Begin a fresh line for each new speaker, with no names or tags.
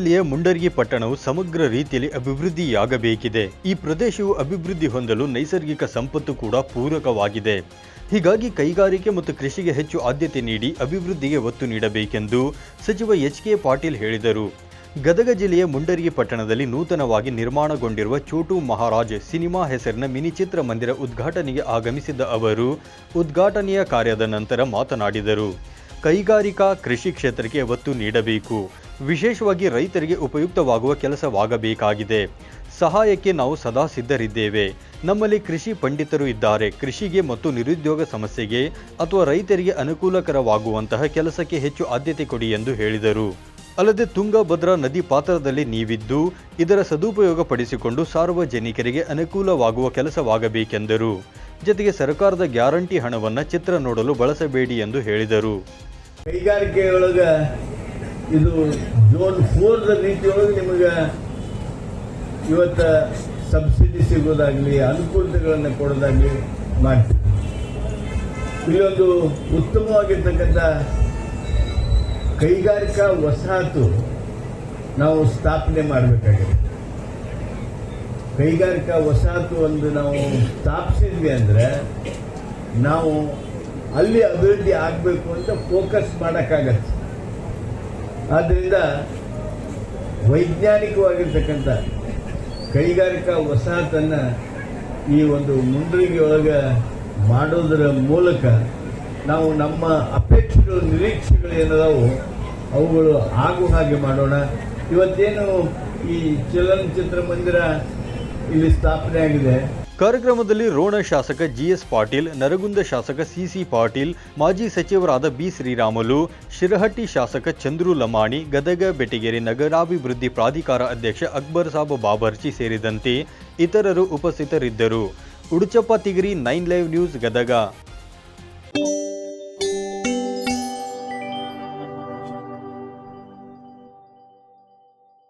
ಜಿಲ್ಲೆಯ ಮುಂಡರ್ಗಿ ಪಟ್ಟಣವು ಸಮಗ್ರ ರೀತಿಯಲ್ಲಿ ಅಭಿವೃದ್ಧಿಯಾಗಬೇಕಿದೆ. ಈ ಪ್ರದೇಶವು ಅಭಿವೃದ್ಧಿ ಹೊಂದಲು ನೈಸರ್ಗಿಕ ಸಂಪತ್ತು ಕೂಡ ಪೂರಕವಾಗಿದೆ. ಹೀಗಾಗಿ ಕೈಗಾರಿಕೆ ಮತ್ತು ಕೃಷಿಗೆ ಹೆಚ್ಚು ಆದ್ಯತೆ ನೀಡಿ ಅಭಿವೃದ್ಧಿಗೆ ಒತ್ತು ನೀಡಬೇಕೆಂದು ಸಚಿವ ಎಚ್ ಕೆ ಪಾಟೀಲ್ ಹೇಳಿದರು. ಗದಗ ಜಿಲ್ಲೆಯ ಮುಂಡರ್ಗಿ ಪಟ್ಟಣದಲ್ಲಿ ನೂತನವಾಗಿ ನಿರ್ಮಾಣಗೊಂಡಿರುವ ಚೋಟು ಮಹಾರಾಜ್ ಸಿನಿಮಾ ಹೆಸರಿನ ಮಿನಿ ಚಿತ್ರಮಂದಿರ ಉದ್ಘಾಟನೆಗೆ ಆಗಮಿಸಿದ್ದ ಅವರು ಉದ್ಘಾಟನೆಯ ಕಾರ್ಯದ ನಂತರ ಮಾತನಾಡಿದರು. ಕೈಗಾರಿಕಾ ಕೃಷಿ ಕ್ಷೇತ್ರಕ್ಕೆ ಒತ್ತು ನೀಡಬೇಕು. ವಿಶೇಷವಾಗಿ ರೈತರಿಗೆ ಉಪಯುಕ್ತವಾಗುವ ಕೆಲಸವಾಗಬೇಕಾಗಿದೆ. ಸಹಾಯಕ್ಕೆ ನಾವು ಸದಾ ಸಿದ್ಧರಿದ್ದೇವೆ. ನಮ್ಮಲ್ಲಿ ಕೃಷಿ ಪಂಡಿತರು ಇದ್ದಾರೆ. ಕೃಷಿಗೆ ಮತ್ತು ನಿರುದ್ಯೋಗ ಸಮಸ್ಯೆಗೆ ಅಥವಾ ರೈತರಿಗೆ ಅನುಕೂಲಕರವಾಗುವಂತಹ ಕೆಲಸಕ್ಕೆ ಹೆಚ್ಚು ಆದ್ಯತೆ ಕೊಡಿ ಎಂದು ಹೇಳಿದರು. ಅಲ್ಲದೆ ತುಂಗಭದ್ರಾ ನದಿ ಪಾತ್ರದಲ್ಲಿ ನೀವಿದ್ದು, ಇದರ ಸದುಪಯೋಗ ಪಡಿಸಿಕೊಂಡು ಸಾರ್ವಜನಿಕರಿಗೆ ಅನುಕೂಲವಾಗುವ ಕೆಲಸವಾಗಬೇಕೆಂದರು. ಜೊತೆಗೆ ಸರ್ಕಾರದ ಗ್ಯಾರಂಟಿ ಹಣವನ್ನು ಚಿತ್ರ ನೋಡಲು ಬಳಸಬೇಡಿ ಎಂದು ಹೇಳಿದರು.
ಕೈಗಾರಿಕೆಯೊಳಗ ಇದು ಜೋನ್ ಫೋರ್ದ ರೀತಿಯೊಳಗೆ ನಿಮಗೆ ಇವತ್ತ ಸಬ್ಸಿಡಿ ಸಿಗೋದಾಗ್ಲಿ, ಅನುಕೂಲತೆಗಳನ್ನು ಕೊಡೋದಾಗ್ಲಿ ಮಾಡ್ತೀವಿ. ಇಲ್ಲೊಂದು ಉತ್ತಮವಾಗಿರ್ತಕ್ಕಂಥ ಕೈಗಾರಿಕಾ ವಸಾಹತು ನಾವು ಸ್ಥಾಪನೆ ಮಾಡಬೇಕಾಗಿದೆ. ಕೈಗಾರಿಕಾ ವಸಾಹತು ಒಂದು ನಾವು ಸ್ಥಾಪಿಸಿದ್ವಿ ಅಂದ್ರೆ ನಾವು ಅಲ್ಲಿ ಅಭಿವೃದ್ಧಿ ಆಗಬೇಕು ಅಂತ ಫೋಕಸ್ ಮಾಡೋಕ್ಕಾಗತ್ತೆ. ಆದ್ದರಿಂದ ವೈಜ್ಞಾನಿಕವಾಗಿರ್ತಕ್ಕಂಥ ಕೈಗಾರಿಕಾ ವಸಾಹತನ್ನು ಈ ಒಂದು ಮುಂಡ್ರಿಗೆಯೊಳಗೆ ಮಾಡೋದರ ಮೂಲಕ ನಾವು ನಮ್ಮ ಅಪೇಕ್ಷೆಗಳು, ನಿರೀಕ್ಷೆಗಳು ಏನದಾವು ಅವುಗಳು ಆಗು ಹಾಗೆ ಮಾಡೋಣ. ಇವತ್ತೇನು ಈ ಚಲನಚಿತ್ರ ಮಂದಿರ ಇಲ್ಲಿ ಸ್ಥಾಪನೆ ಆಗಿದೆ
ಕಾರ್ಯಕ್ರಮದಲ್ಲಿ ರೋಣ ಶಾಸಕ ಜಿಎಸ್ ಪಾಟೀಲ್, ನರಗುಂದ ಶಾಸಕ ಸಿಸಿ ಪಾಟೀಲ್, ಮಾಜಿ ಸಚಿವರಾದ ಬಿ ಶ್ರೀರಾಮುಲು, ಶಿರಹಟ್ಟಿ ಶಾಸಕ ಚಂದ್ರು ಲಮಾಣಿ, ಗದಗ, ಬೆಟಗೇರಿ ನಗರಾಭಿವೃದ್ಧಿ ಪ್ರಾಧಿಕಾರ ಅಧ್ಯಕ್ಷ ಅಕ್ಬರ್ ಸಾಬ್ ಬಾಬರ್ಚಿ ಸೇರಿದಂತೆ ಇತರರು ಉಪಸ್ಥಿತರಿದ್ದರು. Uduchappa Tigiri, nine live news, Gadag.